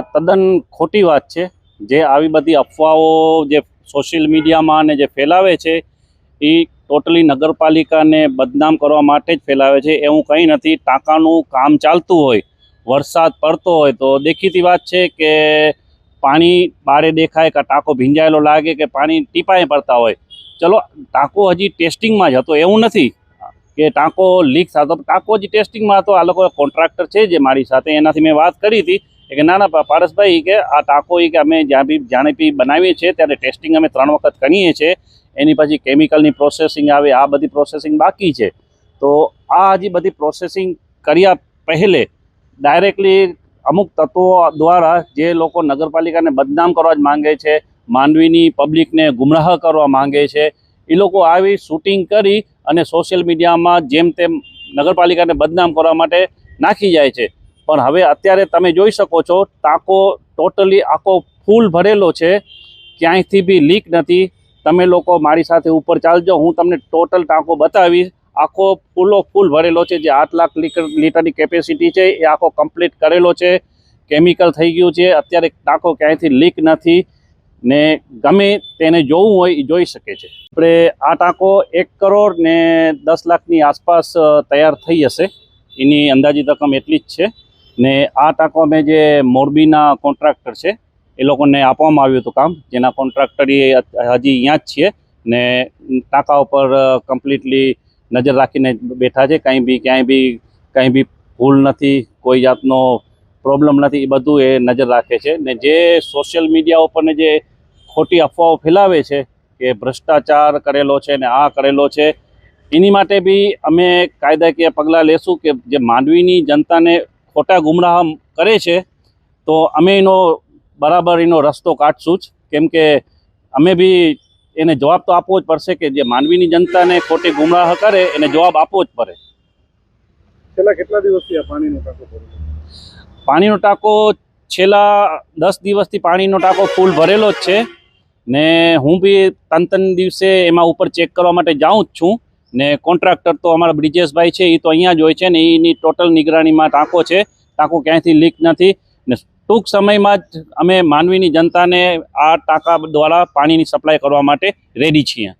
આ તદ્દન ખોટી વાત છે. જે આવી બધી અફવાઓ જે સોશિયલ મીડિયામાં અને જે ફેલાવે છે, એ ટોટલી નગરપાલિકાને બદનામ કરવા માટે જ ફેલાવે છે. એવું કંઈ નથી, ટાંકાનું કામ ચાલતું હોય, વરસાદ પડતો હોય તો દેખીતી વાત છે કે પાણી બારે દેખાય કે ટાંકો ભીંજાયેલો લાગે કે પાણી ટીપાએ પડતા હોય. ચલો, ટાંકો હજી ટેસ્ટિંગમાં જ હતો. એવું નથી કે ટાંકો લીક થતો. ટાંકો હજી ટેસ્ટિંગમાં હતો. આ લોકો કોન્ટ્રાક્ટર છે જે મારી સાથે. એનાથી મેં વાત કરી હતી. એ કે ના ના પારસભાઈ કે આ ટાંકો એ કે અમે જ્યાં બી જાણે બી બનાવીએ છીએ, ત્યારે ટેસ્ટિંગ અમે ત્રણ વખત કરીએ છીએ. એની પછી કેમિકલની પ્રોસેસિંગ આવે, આ બધી પ્રોસેસિંગ બાકી છે. તો આ હજી બધી પ્રોસેસિંગ કર્યા પહેલે ડાયરેક્ટલી અમુક તત્વો દ્વારા જે લોકો નગરપાલિકાને બદનામ કરવા જ માંગે છે, માંડવીની પબ્લિકને ગુમરાહ કરવા માંગે છે, એ લોકો આવી શૂટિંગ કરી અને સોશિયલ મીડિયામાં જેમ તેમ નગરપાલિકાને બદનામ કરવા માટે નાખી જાય છે. પણ હવે અત્યારે તમે જોઈ શકો છો, ટાંકો ટોટલી આખો ફૂલ ભરેલો છે. ક્યાંયથી બી લીક નથી. તમે લોકો મારી સાથે ઉપર ચાલજો, હું તમને ટોટલ ટાંકો બતાવીશ. આખો ફૂલો ફૂલ ભરેલો છે, જે આઠ લાખ લીટર, લીટરની કેપેસિટી છે, એ આખો કમ્પ્લીટ કરેલો છે. કેમિકલ થઈ ગયું છે, અત્યારે ટાંકો ક્યાંયથી લીક નથી ને ગમે તેને જોવું હોય એ જોઈ શકે છે. આપણે આ ટાંકો એક કરોડ ને દસ લાખની આસપાસ તૈયાર થઈ હશે. એની અંદાજિત રકમ એટલી જ છે. ને આ ટાંકો અમે જે મોરબીના કોન્ટ્રાક્ટર છે, એ લોકોને આપવામાં આવ્યું હતું કામ. જેના કોન્ટ્રાક્ટર એ હજી અહીંયા જ છીએ ને ટાંકા ઉપર કમ્પ્લીટલી નજર રાખીને બેઠા છે. કાંઈ બી, ક્યાંય બી, કાંઈ બી ભૂલ નથી, કોઈ જાતનો પ્રોબ્લેમ નથી, એ બધું એ નજર રાખે છે. ને જે સોશિયલ મીડિયા ઉપરને જે ખોટી અફવાઓ ફેલાવે છે કે ભ્રષ્ટાચાર કરેલો છે ને આ કરેલો છે, એની માટે બી અમે કાયદાકીય પગલાં લેશું કે જે માંડવીની જનતાને ખોટા ગુમરાહ કરે છે તો અમે એનો બરાબર એનો રસ્તો કાઢશું જ. કેમ કે અમે બી એને જવાબ તો આપવો જ પડશે કે જે માનવીની જનતાને ખોટી ગુમરાહ કરે એને જવાબ આપવો જ પડે. છેલ્લા કેટલા દિવસથી આ પાણીનો ટાંકો પાણીનો ટાંકો છેલ્લા દસ દિવસથી પાણીનો ટાંકો ફૂલ ભરેલો જ છે ને હું બી ત્રણ ત્રણ દિવસે એમાં ઉપર ચેક કરવા માટે જાઉં જ છું. ને કોન્ટ્રાક્ટર તો અમારા બ્રિજેશભાઈ છે એ તો અહીંયા જ હોય છે ને એની ટોટલ નિગરાણીમાં ટાંકો છે. ટાંકો ક્યાંયથી લીક નથી ને ટૂંક સમયમાં જ અમે માનવીની જનતાને આ ટાંકા દ્વારા પાણીની સપ્લાય કરવા માટે રેડી છીએ.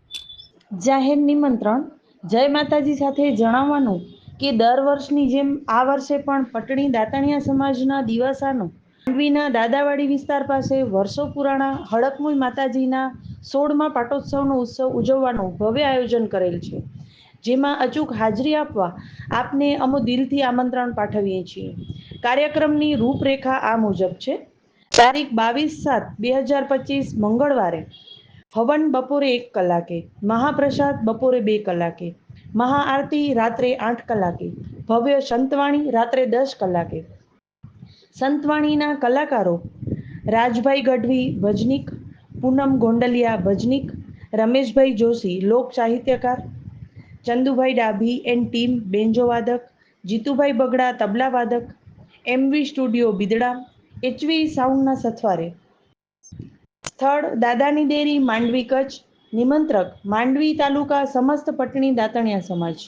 જાહેર નિમંત્રણ. જય માતાજી સાથે જણાવવાનું કે દર વર્ષની જેમ આ વર્ષે પણ પટણી દાતણિયા સમાજના દિવસાનો. માંડવીના દાદાવાડી વિસ્તાર પાસે વર્ષો પુરાણા હડકમુઈ માતાજીના સોળમા પાટોત્સવનો ઉત્સવ ઉજવવાનું ભવ્ય આયોજન કરેલ છે. જેમાં અચૂક હાજરી આપવા આપને અમો દિલથી આમંત્રણ પાઠવીએ છીએ. કાર્યક્રમની રૂપરેખા આ મુજબ છે. તારીખ બાવીસ સાત બે હજાર પચીસ મંગળવારે હવન બપોરે એક કલાકે, મહાપ્રસાદ બપોરે બે કલાકે, મહાઆરતી રાત્રે આઠ કલાકે, ભવ્ય સંતવાણી રાત્રે દસ કલાકે. સંતવાણીના કલાકારો રાજભાઈ ગઢવી ભજનિક, પૂનમ ગોંડલિયા ભજનિક, રમેશભાઈ જોશી લોક સાહિત્યકાર Chandubhai Dabhi and team banjo વાદક, Jitubhai Bagda tabla વાદક, એમવી સ્ટુડિયો બિદડા, એચવી સાઉન્ડના સથવારે. સ્થળ દાદાની ડેરી માંડવી કચ્છ, નિમંત્રક માંડવી તાલુકા સમસ્ત પટણી દાતણિયા સમાજ.